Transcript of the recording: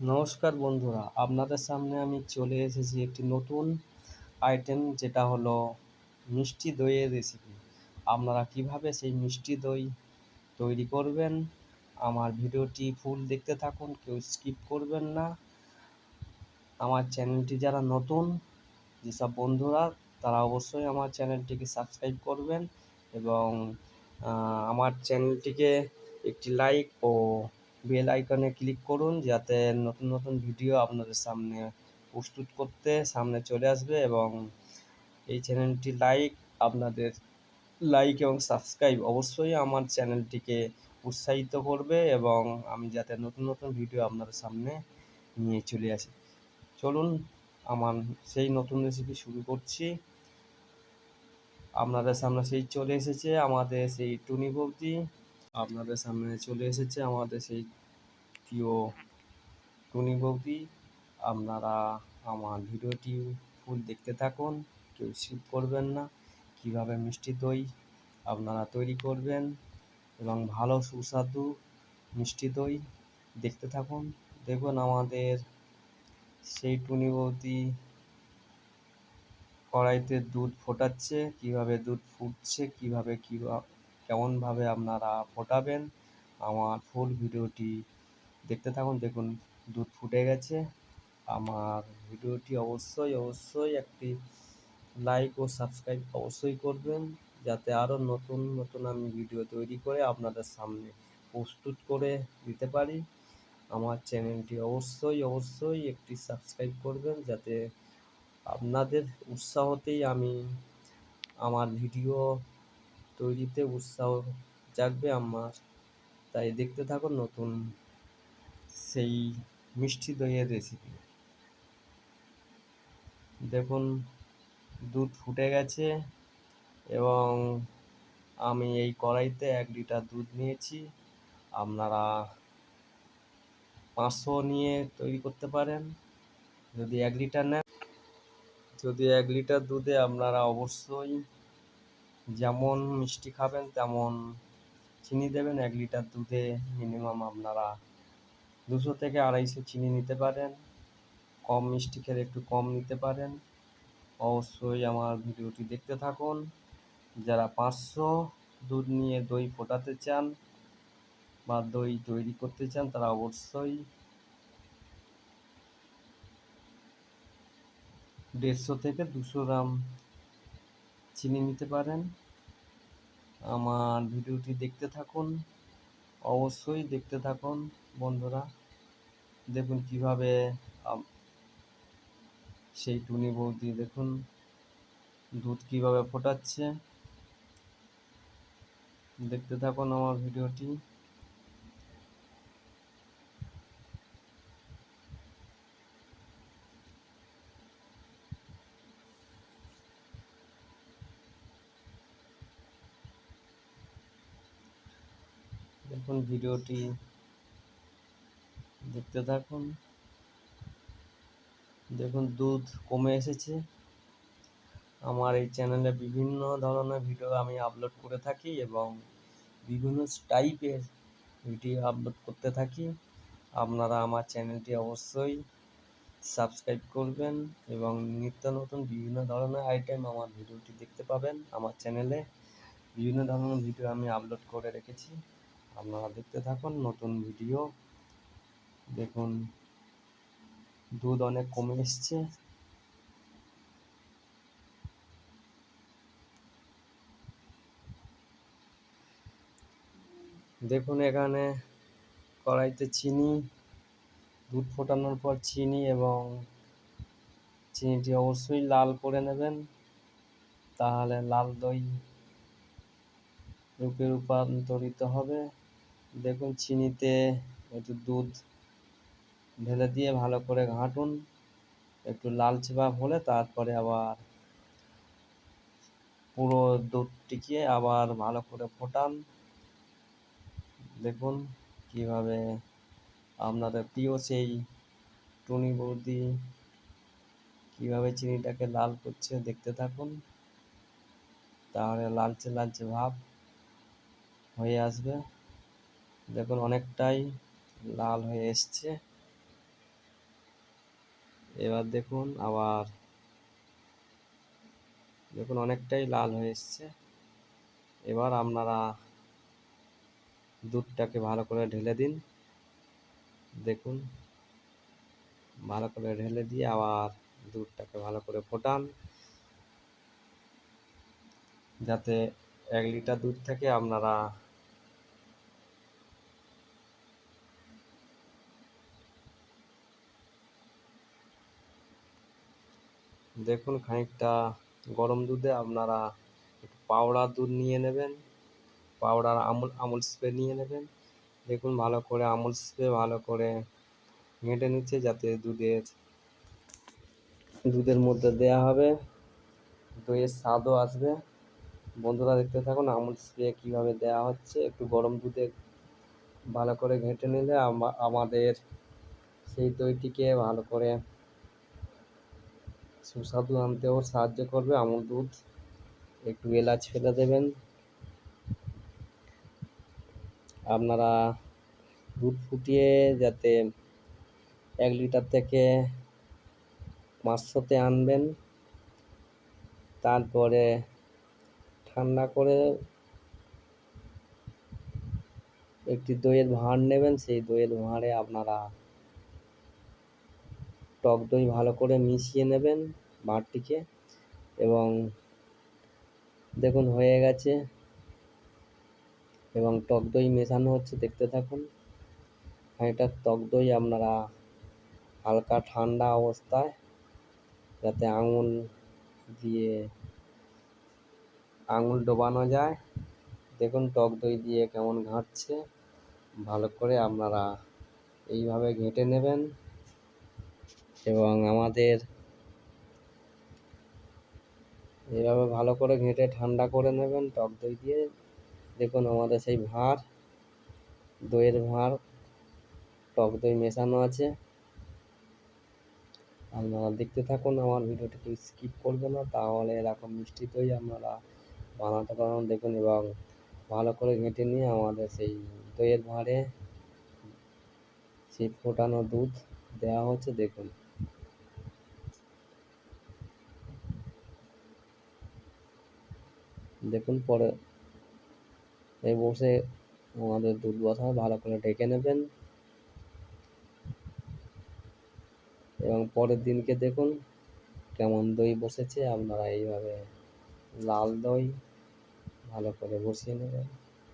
নমস্কার বন্ধুরা, আপনাদের সামনে আমি চলে এসেছি একটি নতুন আইটেম যেটা হলো মিষ্টি দইয়ের রেসিপি আপনারা কীভাবে সেই মিষ্টি দই তৈরি করবেন, আমার ভিডিওটি ফুল দেখতে থাকুন, কেউ স্কিপ করবেন না। আমার চ্যানেলটি যারা নতুন, যেসব বন্ধুরা, তারা অবশ্যই আমার চ্যানেলটিকে সাবস্ক্রাইব করবেন এবং আমার চ্যানেলটিকে একটি লাইক ও বেল আইকনে ক্লিক করুন, যাতে নতুন নতুন ভিডিও আপনাদের সামনে প্রস্তুত করতে সামনে চলে আসবে এবং এই চ্যানেলটি লাইক আপনাদের লাইক এবং সাবস্ক্রাইব অবশ্যই আমার চ্যানেলটিকে উৎসাহিত করবে এবং আমি যাতে নতুন নতুন ভিডিও আপনাদের সামনে নিয়ে চলে আসি। চলুন, আমার সেই নতুন রেসিপি শুরু করছি। আপনাদের সামনে সেই চলে এসেছে আমাদের সেই টুনি বৌদি। আপনাদের সামনে চলে এসেছে আমাদের সেই প্রিয় টুনি বৌদি। আপনারা আমার ভিডিওটি ফুল দেখতে থাকুন, কেউ স্কিপ করবেন না। কীভাবে মিষ্টি দই আপনারা তৈরি করবেন এবং ভালো সুস্বাদু মিষ্টি দই দেখতে থাকুন। দেখুন আমাদের সেই টুনি বৌদি কড়াইতে দুধ ফোটাচ্ছে, কীভাবে দুধ ফুটছে, কীভাবে কীভাবে কেমনভাবে আপনারা ফোটাবেন, আমার ফুল ভিডিওটি দেখতে থাকুন, দেখুন দুধ ফুটে গেছে। আমার ভিডিওটি অবশ্যই অবশ্যই একটি লাইক ও সাবস্ক্রাইব অবশ্যই করবেন, যাতে আরও নতুন নতুন আমি ভিডিও তৈরি করে আপনাদের সামনে প্রস্তুত করে দিতে পারি। আমার চ্যানেলটি অবশ্যই অবশ্যই একটি সাবস্ক্রাইব করবেন, যাতে আপনাদের উৎসাহতেই আমি আমার ভিডিও তৈরিতে উৎসাহ জাগবে আমার। তাই দেখতে থাকুন নতুন সেই মিষ্টি দইয়ের রেসিপি দেখুন, দুধ ফুটে গেছে এবং আমি এই কড়াইতে এক লিটার দুধ নিয়েছি। আপনারা পাঁচশো নিয়ে তৈরি করতে পারেন। যদি এক লিটার নেন, যদি এক লিটার দুধে আপনারা অবশ্যই যেমন মিষ্টি খাবেন, তেমন চিনি দেবেন। এক লিটার দুধে মিনিমাম আপনারা দুশো থেকে আড়াইশো চিনি নিতে পারেন। কম মিষ্টি খেলে একটু কম নিতে পারেন। অবশ্যই আমার ভিডিওটি দেখতে থাকুন। যারা পাঁচশো দুধ নিয়ে দই ফোটাতে চান বা দই তৈরি করতে চান, তারা অবশ্যই দেড়শো থেকে দুশো গ্রাম চিনি নিতে পারেন। আমার ভিডিওটি দেখতে থাকুন। অবশ্যই দেখতে থাকুন, বন্ধুরা। দেখুন কীভাবে সেই টুনি বৌদি, দেখুন দুধ কীভাবে ফোটাচ্ছে। দেখতে থাকুন আমার ভিডিওটি। দেখুন ভিডিওটি। দেখতে থাকুন। দেখুন দুধ কমে এসেছে। আমার এই চ্যানেলে বিভিন্ন ধরনের ভিডিও আমি আপলোড করে থাকি এবং বিভিন্ন টাইপের ভিডিও আপলোড করতে থাকি। আপনারা আমার চ্যানেলটি অবশ্যই সাবস্ক্রাইব করবেন এবং নিত্য নতুন বিভিন্ন ধরনের আইটেম আমার ভিডিওটি দেখতে পাবেন। আমার চ্যানেলে বিভিন্ন ধরনের ভিডিও আমি আপলোড করে রেখেছি। আপনারা দেখতে থাকুন, নতুন ভিডিও দেখুন, দুধ অনেক কমে এসছে। দেখুন এখানে কড়াইতে চিনি, দুধ ফোটানোর পর চিনি এবং চিনিটি অবশ্যই লাল করে নেবেন। তাহলে লাল দই রূপে রূপান্তরিত হবে। দেখুন চিনিতে একটু দুধ ঢেলে দিয়ে ভালো করে ঘাঁটুন। একটু লালচে ভাব হলে তারপরে আবার পুরো দুধটিকে আবার ভালো করে ফোটান। দেখুন কীভাবে আপনাদের প্রিয় সেই টুনি বৌদি কীভাবে চিনিটাকে লাল করছে দেখতে থাকুন। তাহলে লালচে লালচে ভাব হয়ে আসবে। দেখুন, অনেকটাই লাল হয়ে এসছে। এবার দেখুন, আবার দেখুন, অনেকটাই লাল হয়ে এসছে। এবার আপনারা দুধটাকে ভালো করে ঢেলে দিন। দেখুন, ভালো করে ঢেলে দিয়ে আবার দুধটাকে ভালো করে ফোটান। যাতে এক লিটার দুধ থেকে আপনারা দেখুন খানিকটা গরম দুধে আপনারা একটু পাউডার দুধ নিয়ে নেবেন পাউডার আমুল আমুল স্প্রে নিয়ে নেবেন। দেখুন ভালো করে আমুল স্প্রে ভালো করে ঘেঁটে নিচ্ছে যাতে দুধের দুধের মধ্যে দেয়া হবে। দইয়ের স্বাদও আসবে। বন্ধুরা দেখতে থাকুন আমুল স্প্রে কীভাবে দেওয়া হচ্ছে। একটু গরম দুধে ভালো করে ঘেঁটে নিলে আমাদের সেই দইটিকে ভালো করে সুস্বাদু আনতেও সাহায্য করবে, আমুল দুধ, একটু এলাচ ফেলে দেবেন। আপনারা দুধ ফুটিয়ে যাতে এক লিটার থেকে পাঁচশোতে আনবেন, তারপরে ঠান্ডা করে একটি দইয়ের ভাঁড় নেবেন, সেই দইয়ের ভাঁড়ে আপনারা টক দই ভালো করে মিশিয়ে নেবেন ভাঁড়টিকে এবং দেখুন হয়ে গেছে। এবং টক দই মেশানো হচ্ছে, দেখতে থাকুন। খানিকটা টক দই আপনারা হালকা ঠান্ডা অবস্থায় যাতে আঙুল দিয়ে আঙুল ডোবানো যায়। দেখুন টক দই দিয়ে কেমন ঘাঁটছে। ভালো করে আপনারা এইভাবে ঘেঁটে নেবেন। এবং আমাদের এভাবে ভালো করে ঘেঁটে ঠান্ডা করে নেবেন, টক দই দিয়ে। দেখুন আমাদের সেই ভাঁড়, দইয়ের ভাঁড়, টক দই মেশানো আছে। আপনারা দেখতে থাকুন, আমার ভিডিওটিকে স্কিপ করবে না, তাহলে এরকম মিষ্টি দই আপনারা বানাতে পারেন। দেখুন এবং ভালো করে ঘেঁটে নিয়ে আমাদের সেই দইয়ের ভাঁড়ে সেই ফোটানো দুধ দেওয়া হচ্ছে, দেখুন। দেখুন, পরে এই বসে আমাদের দুধ বসা ভালো করে ডেকে নেবেন। এবং পরের দিনকে দেখুন, কেমন দই বসেছে। আপনারা এইভাবে লাল দই ভালো করে বসিয়ে নেবেন।